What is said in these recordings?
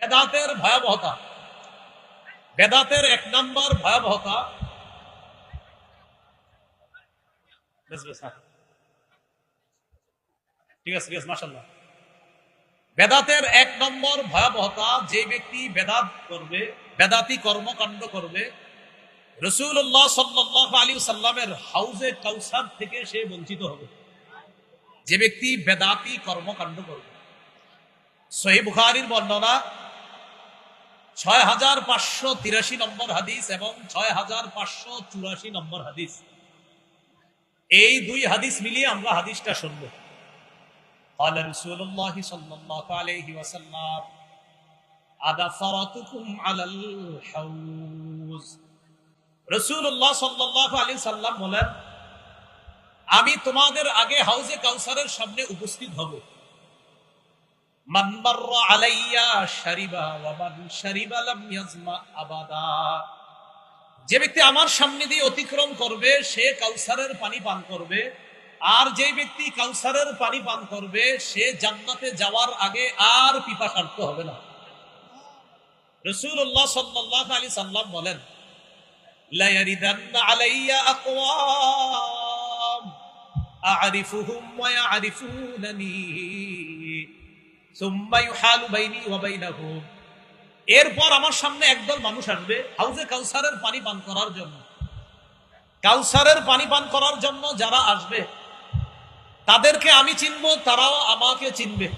বেদাতের ভয়াবহতা। বেদাতের এক নম্বর ভয়াবহতা। হ্যাঁ। ঠিক আছে ঠিক আছে মাসাল্লাহ বেদাতের এক নম্বর ভয়াবহতা, যে ব্যক্তি বেদাত করবে, বেদাতি কর্মকাণ্ড করবে রসুল্লাহ সাল্লাহ আলী সাল্লামের হাউজে কাউসার থেকে সে বঞ্চিত হবে। যে ব্যক্তি বেদাতি কর্মকাণ্ড করবে। সহি বর্ণনা ছয় হাজার পাঁচশো তিরাশি নম্বর হাদিস এবং ছয় হাজার পাঁচশো চুরাশি নম্বর হাদিস এই দুই হাদিস মিলিয়ে আমরা হাদিসটা শুনবো قال رسول الله صلى الله عليه وسلم أدفرتكم على الحوز রসুল্লাহ সাল্লাহ আলী সাল্লাম বলেন আমি তোমাদের আগে হাউজে কাউসারের সামনে উপস্থিত হব আলাইয়া যে ব্যক্তি আমার সামনে দিয়ে অতিক্রম করবে, সে কাউসারের পানি পান করবে। আর যে ব্যক্তি কাউসারের পানি পান করবে, সে জান্নাতে যাওয়ার আগে আর পিপাসার্থ হবে না। রসুল্লাহ সাল্লাহ আলী সাল্লাম বলেন এরপর আমার সামনে একদল মানুষ আসবে হাউজে কাউসারের পানি পান করার জন্য। কাউসারের পানি পান করার জন্য যারা আসবে, তাদেরকে আমি চিনব, তারাও আমাকে চিনবে।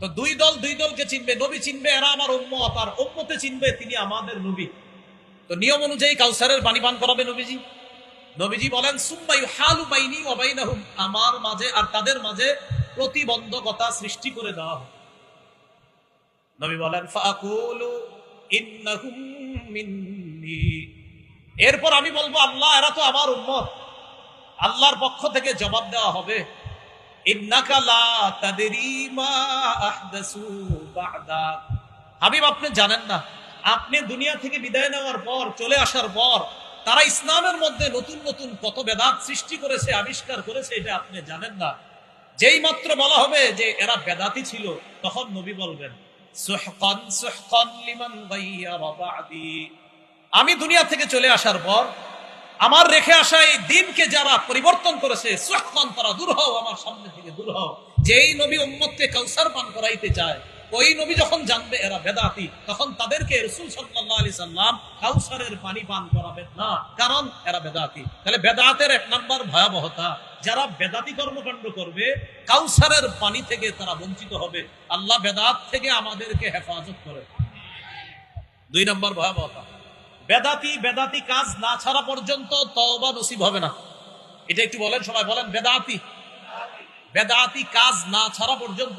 তো দুই দল দুই দলকে চিনবে, নবী চিনবে, এরা আমার উম্মত, আর উম্মতে চিনবে তিনি আমাদের নবী। তো নিয়ম অনুযায়ী কাউসারের পানি পান করাবে নবীজি। নবীজি বলেন সুম্মাই হালু বাইনি আমার মাঝে আর তাদের মাঝে প্রতিবন্ধকতা সৃষ্টি করে দেওয়া হবে নবী বলেন এরপর আমি বলব, আল্লাহ, এরা তো আমার উম্মত। আল্লাহর পক্ষ থেকে জবাব দেওয়া হবে। হাবিব, আপনি জানেন না, আপনি দুনিয়া থেকে বিদায় নেওয়ার পর, চলে আসার পর, তারা ইসলামের মধ্যে নতুন নতুন কত বেদাত সৃষ্টি করেছে, আবিষ্কার করেছে, এটা আপনি জানেন না। যেই মাত্র বলা হবে যে এরা বেদাতি ছিল, তখন নবী বলবেন আমি দুনিয়া থেকে চলে আসার পর, আমার রেখে আসা এই দিনকে যারা পরিবর্তন করেছে, সুহকান তারা দূর হও, আমার সামনে থেকে দূর হও। যেই নবী উম্মতকে কাউসার পান করাইতে চায় ওই নবী যখন জানবে এরা বেদাতি, তখন তাদেরকে রসুল সাল্লাহ আলি সাল্লাম কাউসারের পানি পান করাবেন না, কারণ এরা বেদাতি। তাহলে বেদাতের এক নম্বর ভয়াবহতা, যারা বেদাতি কর্মকাণ্ড করবে, কাউসারের পানি থেকে তারা বঞ্চিত হবে। আল্লাহ বেদাত থেকে আমাদেরকে হেফাজত করে। দুই নম্বর ভয়াবহতা, বেদাতি বেদাতি কাজ না ছাড়া পর্যন্ত তওবা নসিব হবে না। এটা একটু বলেন, সবাই বলেন, বেদাতি। বেদাতি কাজ না ছাড়া পর্যন্ত।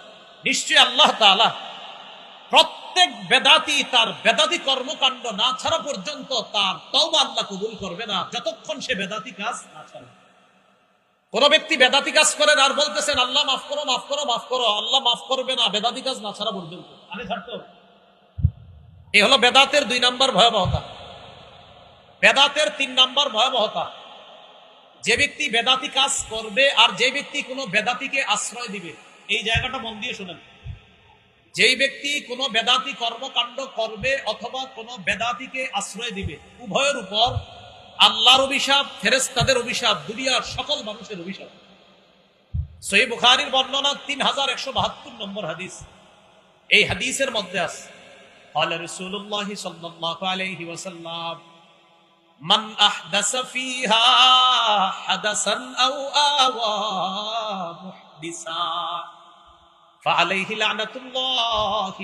নিশ্চয় আল্লাহ তালা প্রত্যেক বেদাতি তার বেদাতি কর্মকাণ্ড না ছাড়া পর্যন্ত তার তওবা আল্লাহ কবুল করবে না, যতক্ষণ সে বেদাতি কাজ না ছাড়ে। কোন ব্যক্তি বেদাতি কাজ করেন আর বলতেছেন, আল্লাহ মাফ করো মাফ করো মাফ করো, আল্লাহ মাফ করবে না, বেদাতি কাজ না ছাড়া পর্যন্ত। হবে হলো বেদাতের দুই নাম্বার ভয়াবহতা। বেদাতের তিন নাম্বার ভয়াবহতা, যে ব্যক্তি বেদাতি কাজ করবে আর যে ব্যক্তি কোনো বেদাতিকে আশ্রয় দিবে। এই জায়গাটা মন দিয়ে শোনেন যেই ব্যক্তি কোনো বেদাতি কর্মকাণ্ড করবে অথবা কোনো বেদাতিকে আশ্রয় দিবে উভয়ের উপর আল্লাহর অভিশাপ ফেরেস্তাদের অভিশাপ দুনিয়ার সকল মানুষের অভিশাপ সহি বুখারির বর্ণনা তিন হাজার একশো বাহাত্তর নম্বর হাদিস এই হাদিসের মধ্যে আছে قال رسول الله صلى الله عليه وسلم من أحدث فيها حدثا أو آوى محدثا فعليه لعنة الله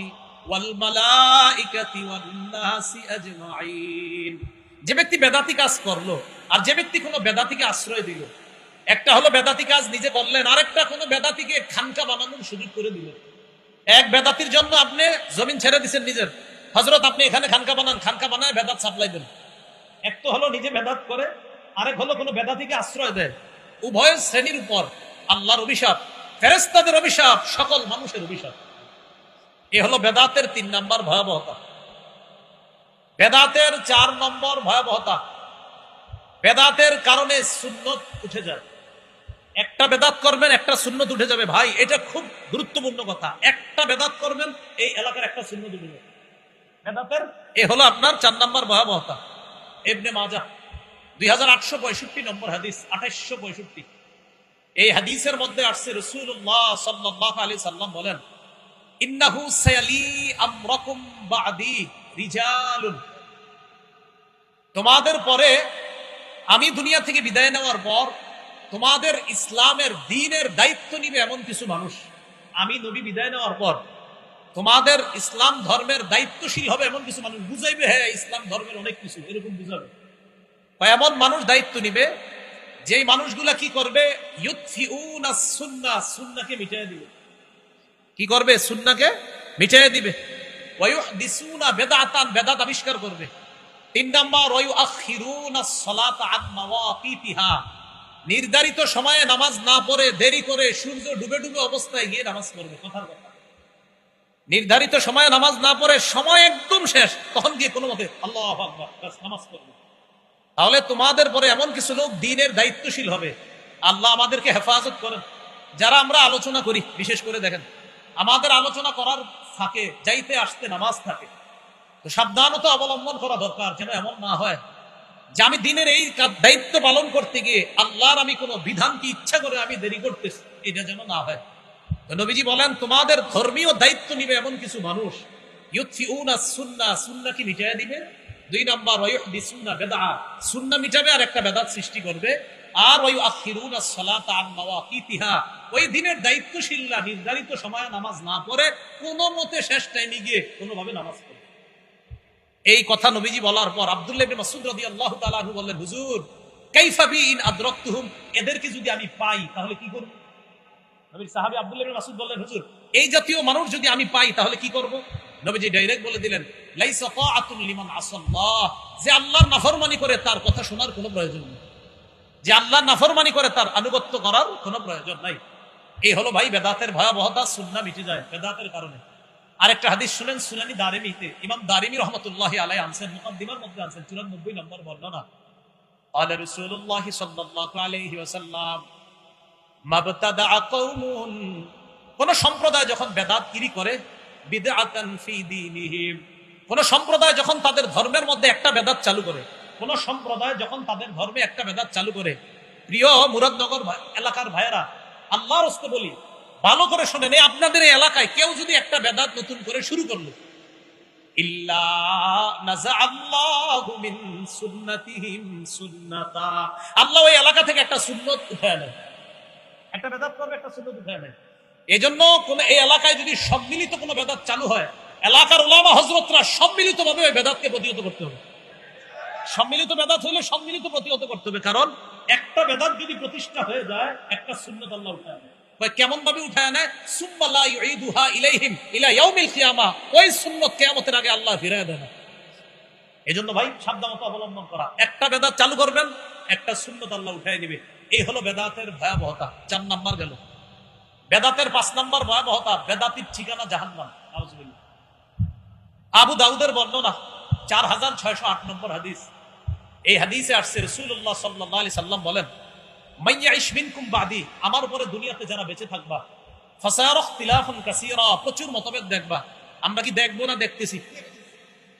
والملائكة والناس أجمعين যে ব্যক্তি বেদাতি কাজ করলো আর যে ব্যক্তি কোনো বেদাতিকে আশ্রয় দিল একটা হলো বেদাতি কাজ নিজে করলেন আরেকটা কোনো বেদাতিকে খানকা বানানোর সুযোগ করে দিল এক বেদাতির জন্য আপনি জমিন ছেড়ে দিচ্ছেন নিজের হজরত আপনি এখানে খানকা বানান খানকা বানায় বেদাত সাপ্লাই দেন এক তো হলো নিজে বেদাত করে আরেক হলো কোনো বেদাতিকে আশ্রয় দেয় উভয় শ্রেণীর উপর আল্লাহর অভিশাপ ফেরেস্তাদের অভিশাপ, সকল মানুষের অভিশাপ। এ হলো বেদাতের তিন নম্বর ভয়াবহতা। বেদাতের চার নম্বর ভয়াবহতা। বেদাতের কারণে সুন্নত উঠে যায়। একটা বেদাত করবেন, একটা সুন্নত উঠে যাবে। ভাই, এটা খুব গুরুত্বপূর্ণ কথা। একটা বেদাত করবেন, এই এলাকার একটা সুন্নত উঠে যাবে। বেদাতের, এ হলো আপনার চার নম্বর ভয়াবহতা। এবনে মাজা দুই হাজার আটশো পঁয়ষট্টি নম্বর হাদিস আঠাইশশো পঁয়ষট্টি। এই হাদিসের মধ্যে আসছে রসুল্লাহ সাল্লাহ আলী সাল্লাম বলেন তোমাদের পরে আমি দুনিয়া থেকে বিদায় নেওয়ার পর তোমাদের ইসলামের দিনের দায়িত্ব নিবে এমন কিছু মানুষ। আমি নবী বিদায় নেওয়ার পর তোমাদের ইসলাম ধর্মের দায়িত্বশীল হবে এমন কিছু মানুষ বুঝাইবে হ্যাঁ ইসলাম ধর্মের অনেক কিছু। এরকম বুঝাবে। এমন মানুষ দায়িত্ব নিবে যেই মানুষগুলা কি করবে? সুন্নাহ সুন্নাহকে দিবে। কি করবে? সুন্নাকে মিটিয়ে দিবে। বেদাতান, বেদাত আবিষ্কার করবে। তিন নাম্বার নির্ধারিত সময়ে নামাজ না পড়ে, দেরি করে সূর্য ডুবে ডুবে অবস্থায় গিয়ে নামাজ পড়বে। কথার কথা। নির্ধারিত সময়ে নামাজ না পড়ে, সময় একদম শেষ। তখন গিয়ে কোনো মতে আল্লাহ নামাজ পড়বে। তাহলে তোমাদের পরে এমন কিছু লোক দিনের দায়িত্বশীল হবে। আল্লাহ আমাদেরকে হেফাজত করেন। যারা আমরা আলোচনা করি, বিশেষ করে দেখেন, আমাদের আলোচনা করার ফাঁকে, যাইতে আসতে নামাজ থাকে। তো সাবধানতা অবলম্বন করা দরকার যেন এমন না হয় যে আমি দিনের এই দায়িত্ব পালন করতে গিয়ে আল্লাহর আমি কোনো বিধানকে ইচ্ছা করে আমি দেরি করতেছি, এটা যেন না হয়। নবীজি বলেন, তোমাদের ধর্মীয় দায়িত্ব নিবে এমন কিছু মানুষ। ইউনা সুন্না সুন্না কি মিটাইয়া দিবে দুই নাম্বার সুন্নাহ মিটাবে আর একটা বেদাত সৃষ্টি করবে। আর ওই আখিরুনা সালাত ওই দিনের দায়িত্বশীলরা নির্ধারিত সময়ে নামাজ না পড়ে কোনো মতে শেষ টাইমে গিয়ে কোনোভাবে নামাজ পড়ে। এই কথা নবীজি বলার পর আব্দুল্লাহ ইবনে মাসউদ রাদিয়াল্লাহু তাআলা বললেন, হুজুর, কাইফা বি ইন আদরাকতুহুম? এদেরকে যদি আমি পাই, তাহলে কি করব? নবীর সাহাবী আব্দুল্লাহ ইবনে মাসউদ বললেন, হুজুর, এই জাতীয় মানুষ যদি আমি পাই, তাহলে কি করব? নবীজি ডাইরেক্ট বলে দিলেন লাইসা তাআতুন লিমান আসাল্লাহ যে আল্লাহর নাফরমানি করে তার কথা শোনার কোনো প্রয়োজন নেই যে আল্লাহর নাফরমানি করে তার আনুগত্য করার কোনো প্রয়োজন নাই এই হলো ভাই বেদাতের ভয়াবহতা সুন্নাহ মিটে যায় বেদাতের কারণে আরেকটা হাদিস শুনেন সুনানি দারিমিতে ইমাম দারিমি রহমতুল্লাহ আলাই আনছেন মুকদ্দিমার মধ্যে আনছেন চুরানব্বই নম্বর বর্ণনা قال رسول الله صلى الله عليه وسلم ما ابتدع قوم কোন সম্প্রদায় যখন বেদাত কিরি করে কোন সম্প্রদায় যখন তাদের ধর্মের মধ্যে একটা বেদাত চালু করে, কোন সম্প্রদায় যখন তাদের ধর্মে একটা বেদাত চালু করে, প্রিয় মুরাদনগর এলাকার ভাইয়েরা, আল্লাহর হস্তে বলি, ভালো করে শোনেন, এই আপনাদের এই এলাকায় কেউ যদি একটা বেদাত নতুন করে শুরু করল আল্লাহ ওই এলাকা থেকে একটা সুন্নত উঠায় নেয়। একটা বেদাত করবে, একটা সুন্নত উঠায় নেয়। এই জন্য কোন এই এলাকায় যদি সম্মিলিত কোনো বেদাত চালু হয়, এলাকার ওলামা হজরতরা সম্মিলিত ভাবে ওই বেদাতকে প্রতিহত করতে হবে। সম্মিলিত বেদাত হলে সম্মিলিত প্রতিহত করতে হবে, কারণ একটা বেদাত যদি প্রতিষ্ঠা হয়ে যায়, একটা সুন্নত আল্লাহ উঠায় কেমন ভাবে উঠায় নেয়? সুম্মা লা ইউঈদুহা ইলাইহিম ইলা ওই সুন্নত আগে আল্লাহ ফিরিয়ে দেয় না এজন্য ভাই, সাবধানতা অবলম্বন করা। একটা বেদাত চালু করবেন, একটা সুন্নত আল্লাহ উঠাই দিবে এই হলো বেদাতের ভয়াবহতা। চার নাম্বার গেল। বেদাতের পাঁচ নাম্বার ভয়াবহতা, বেদাতির ঠিকানা জাহান্নাম আবু দাউদের বর্ণনা, চার হাজার ছয়শো আট নম্বর হাদিস। এই হাদিসে আসছে রসুল্লাহ সাল্লাহ আলি সাল্লাম বলেন, মাইয়া ইসমিনকুম বাদি, আমার উপরে দুনিয়াতে যারা বেঁচে থাকবা প্রচুর মতভেদ দেখবা। আমরা কি দেখব না দেখতেছি?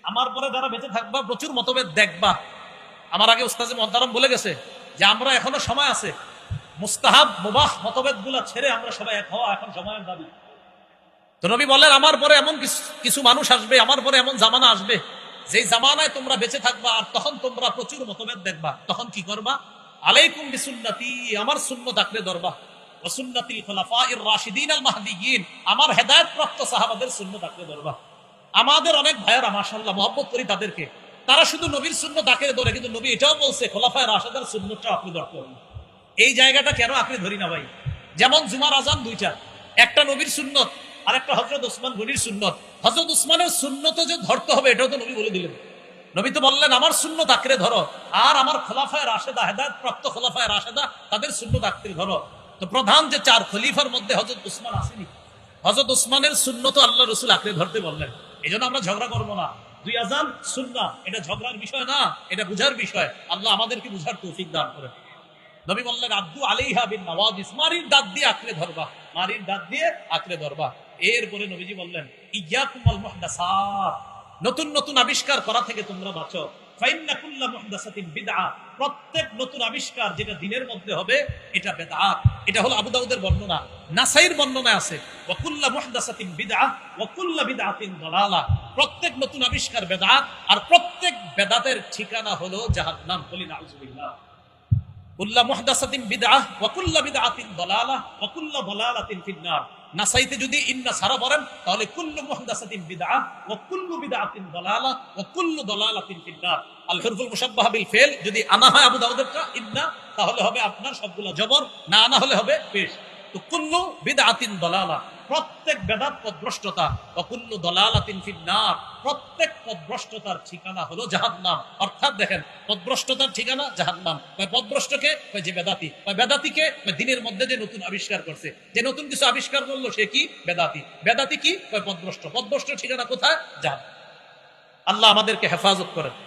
আমার পরে যারা বেঁচে থাকবা, প্রচুর মতভেদ দেখবা। আমার আগে উস্তাজে মহতারম বলে গেছে যে, আমরা এখনও সময় আছে মুস্তাহাব, মুবাহ মতভেদগুলা ছেড়ে আমরা সবাই এক হওয়া এখন সময়ের দাবি। তো নবী বললেন আমার পরে এমন কিছু- মানুষ আসবে, আমার পরে এমন জামানা আসবে, যেই জামানায় তোমরা বেঁচে থাকবা আর তখন তোমরা প্রচুর মতভেদ দেখবা। তখন কি করবা? আলাইকুম বিসুন্নতি, আমার সুন্নত আঁকড়ে ধরবা। ওসুন্নতি খোলাফাইর রাশিদিন আল মাহদিয়িন, আমার হেদায়েত প্রাপ্ত সাহাবাদের সুন্নত আঁকড়ে ধরবা। আমাদের অনেক ভাইয়েরা, মাশাআল্লাহ, মহব্বত করি তাদেরকে। তারা শুধু নবীর সুন্নত আঁকড়ে ধরে, কিন্তু নবী এটাও বলছে, খোলাফায় রাশেদার সুন্নতটা আপনি দরকার এই জায়গাটা কেন আঁকড়ে ধরি না ভাই? যেমন জুমার আজান দুইটা। একটা নবীর সুন্নত, আরেকটা হজরত ওসমান গনির সুন্নত। হজরত উসমানের সুন্নত যে ধরতে হবে, এটাও তো নবী বলে দিলেন। নবী তো বললেন, আমার সুন্নত আঁকড়ে ধরো, আর আমার খোলাফায় রাশেদা, হেদায়ত প্রাপ্ত খোলাফায় রাশেদা, তাদের সুন্নত আঁকড়ে ধরো। তো প্রধান যে চার খলিফার মধ্যে হজরত উসমান আসেনি। হজরত উসমানের সুন্নত আল্লাহ রসুল আঁকড়ে ধরতে বললেন। এই আমরা ঝগড়া করব না। দুই আজান সুন্না এটা ঝগড়ার বিষয় না, এটা বুঝার বিষয়। আল্লাহ আমাদেরকে বুঝার তৌফিক দান করে নবী বললেন, আব্দু আলাইহা বিন নওয়াজিস মারির দাঁত দিয়ে আঁকড়ে ধরবা। মারির দাঁত দিয়ে আঁকড়ে ধরবা। এরপরে নবীজি বললেন আল মুহদাসাত। নতুন নতুন আবিষ্কার করা থেকে তোমরা বাঁচো। ফাইন্না কুল্লা মুহদাসাতিন বিদআ। প্রত্যেক নতুন আবিষ্কার যেটা দিনের মধ্যে হবে, এটা বেদাত এটা হলো আবু দাউদের বর্ণনা। নাসাইর বর্ণনা আছে ওয়াকুল্লা মুহদাসাতিন বিদআ ওয়াকুল্লা বিদআতিন দালালা। প্রত্যেক নতুন আবিষ্কার বেদাত আর প্রত্যেক বেদাতের ঠিকানা হলো জাহান্নাম। বলি, নাউজুবিল্লাহ। তাহলে হবে আপনার সবগুলো জবর না আনা হলে হবে পেশ। তো কুল্লু বিদআতিন দালালা প্রত্যেক বেদাত পদভ্রষ্টতা অকুল্লু দলালাতিন ফিন্নার, প্রত্যেক পদভ্রষ্টতার ঠিকানা হলো জাহান্নাম। অর্থাৎ দেখেন, পদভ্রষ্টতার ঠিকানা জাহান্নাম। পদভ্রষ্টকে? যে বেদাতি। কয় বেদাতিকে? দিনের মধ্যে যে নতুন আবিষ্কার করছে। যে নতুন কিছু আবিষ্কার করল সে কি? বেদাতি। বেদাতি কি? পদভ্রষ্ট। পদভ্রষ্ট ঠিকানা কোথায়? জাহান্নাম। আল্লাহ আমাদেরকে হেফাজত করেন।